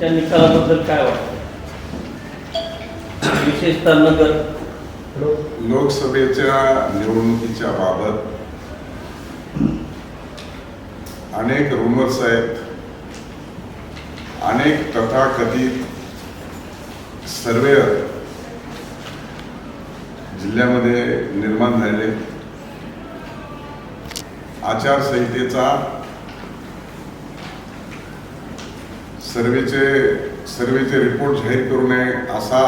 आजच्या निकालाबद्दल काय वाटतं? विशेषतः नगर. लोकसभेच्या निवडणुकीच्या बाबत अनेक रुमर्स आहेत. अनेक तथाकथित सर्वेअर जिल्ह्यामध्ये निर्माण झालेले. आचारसंहितेचा सर्वेचे सर्वेचे रिपोर्ट जाहीर करू नये असा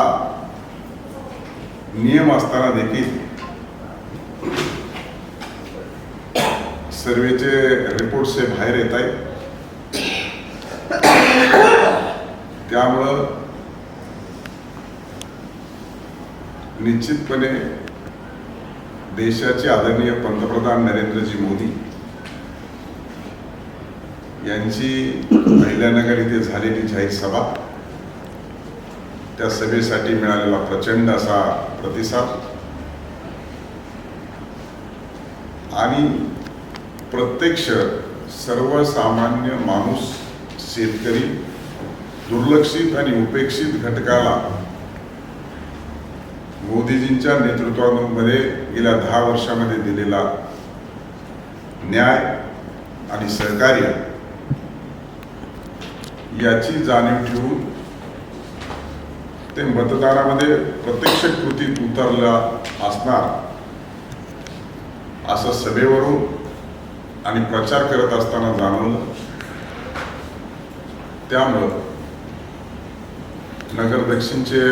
नियम असताना देखील सर्वेचे रिपोर्ट्स हे बाहेर येत आहेत. त्यामुळं निश्चितपणे देशाचे आदरणीय पंतप्रधान नरेंद्रजी मोदी यांची अहिल्यानगर इथे झालेली जाहीर सभा त्या सभेसाठी मिळालेला प्रचंड असा प्रतिसाद. आणि प्रत्यक्ष सर्वसामान्य माणूस शेतकरी दुर्लक्षित आणि उपेक्षित घटकाला मोदीजींच्या नेतृत्वामध्ये गेल्या दहा वर्षामध्ये दिलेला न्याय आणि सहकार्य याची जाणीव ठेवून ते मतदानामध्ये प्रत्यक्ष कृतीत उतरला असणार असं सभेवरून आणि प्रचार करत असताना जाणवलं. त्यामुळं नगर दक्षिणचे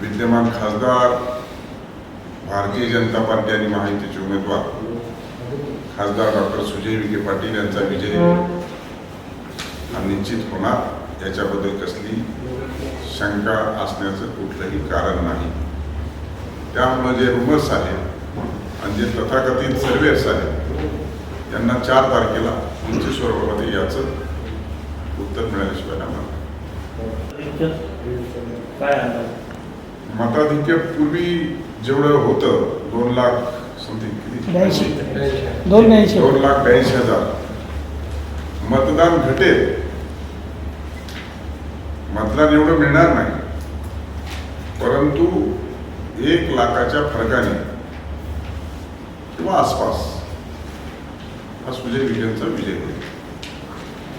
विद्यमान खासदार भारतीय जनता पार्टी आणि महायुतीचे उमेदवार खासदार डॉक्टर सुजय विखे पाटील यांचा विजय हा निश्चित होणार याच्याबद्दल कसली शंका असण्याचं कुठलंही कारण नाही. त्यामुळं जे रुमर्स आहेत आणि जे तथाकथित सर्वेअर्स आहेत यांना चार तारखेला उंच स्वरूपामध्ये याचं उत्तर मिळाल्याशिवाय अंदाज मताधिक्य पूर्वी जेवढं होतं दोन लाख समथिंग दोन लाख ब्याऐंशी हजार. मतदान घटेल. मतदान एवढं मिळणार नाही. परंतु एक लाखाच्या फरकाने किंवा आसपास हा सुजय विजयांचा विजय होईल.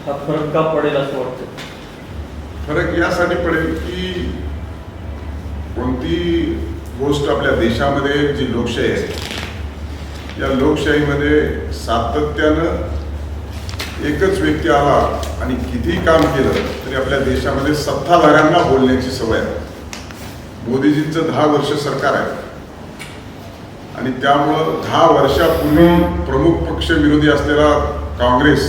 हा फरक का पडेल असं वाटतं फरक यासाठी पडेल की कोणती गोष्ट आपल्या देशामध्ये जी लोकशाही आहे या लोकशाहीमध्ये सातत्यानं एकच व्यक्ती आला आणि किती काम केलं तरी आपल्या देशामध्ये सत्ताधाऱ्यांना बोलण्याची सवय आहे. मोदीजींचं दहा वर्ष सरकार आहे. आणि त्यामुळं दहा वर्षापूर्वी प्रमुख पक्ष विरोधी असलेला काँग्रेस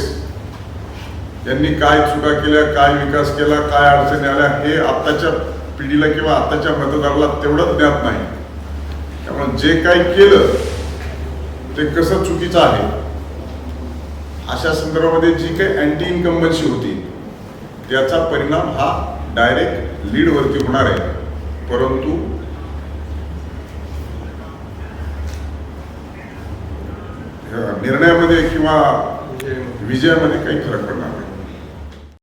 यांनी काय चुका केल्या काय विकास केला काय अडचणी आल्या हे आत्ताच्या पिढीला किंवा आत्ताच्या मतदाराला तेवढंच ज्ञात नाही. त्यामुळे जे काही केलं ते कसं चुकीचं आहे अशा संदर्भामध्ये जी काही अँटी इन्कम्बन्सी होती त्याचा परिणाम हा डायरेक्ट लीडवरती होणार आहे. परंतु निर्णयामध्ये किंवा विजयामध्ये काही फरक पडणार नाही.